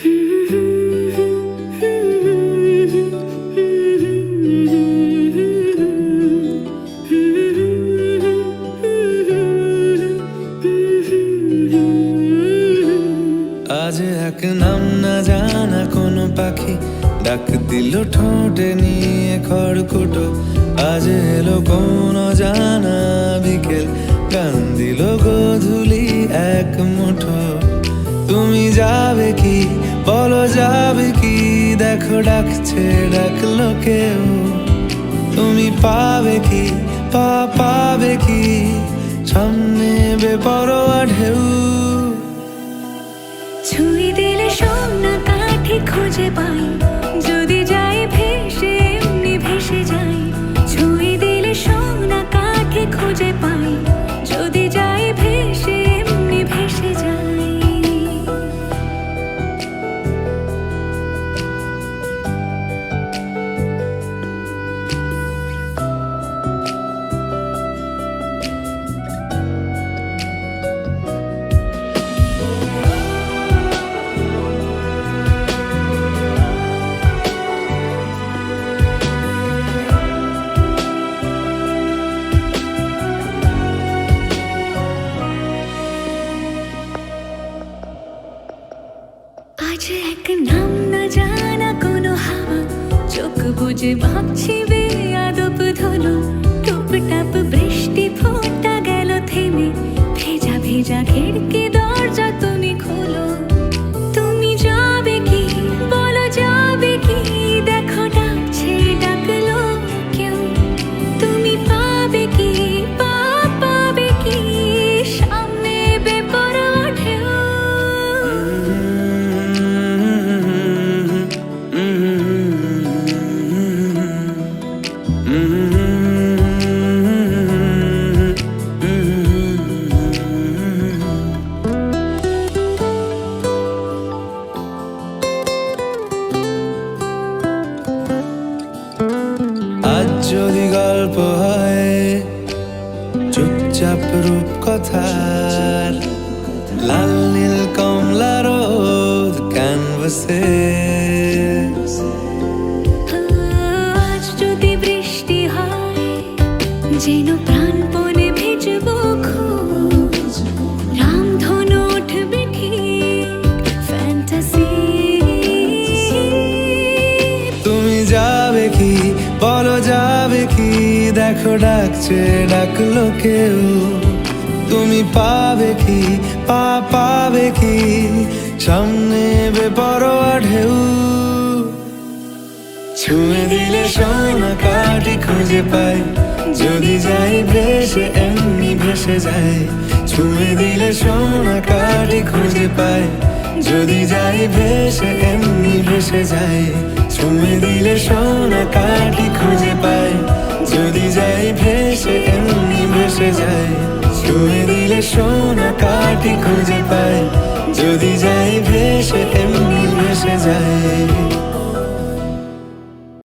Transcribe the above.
আজ এক নাম না জানা কোনো পাখি ডাক দিল ঠোঁটে নিয়ে খড়কুটো। আজ এলো কোন জানা বিকেল কান দিল গধুলি এক মুঠো। তুমি যাবে কি বলো যাবে কি? দেখো ডাকছে, ডাকলো কেউ। তুমি পাবে কি? পা পাবে কি? সামনে বেপরোয়া ঢেউ। ছুঁই দিলে সোনা কাঠি খুঁজে পাই। আজ এক নাম না জানা কোনো হাওয়া। চোখ বুঝে ভাবছি বেয়াদব ধুলো। টুপ টাপ বৃষ্টি ফোটা গেল থেমে। ভেজা ভেজা খিড়কি যদি গল্প হয়, চুপচাপ রূপ কথার লাল নীল কমলা রোদ ক্যানভাসে আজ যদি বৃষ্টি হয়, যেন দেখো ডাকছে, ডাকলো কেউ। তুমি পাবে কি, পা পাবে কি? সামনে বেপরোয়া ঢেউ। ছুঁয়ে দিলে সোনা কাঠি খুঁজে পাই। যদি যাই ভেসে, এমনি ভেসে যাই। ছুঁয়ে দিলে সোনা কাঠি খুঁজে পাই। যদি যাই ভেসে, এমনি ভেসে যাই। ছুঁয়ে দিলে সোনা কাঠি খুঁজে পাই। সোনা কাটি খুঁজে পাই। যদি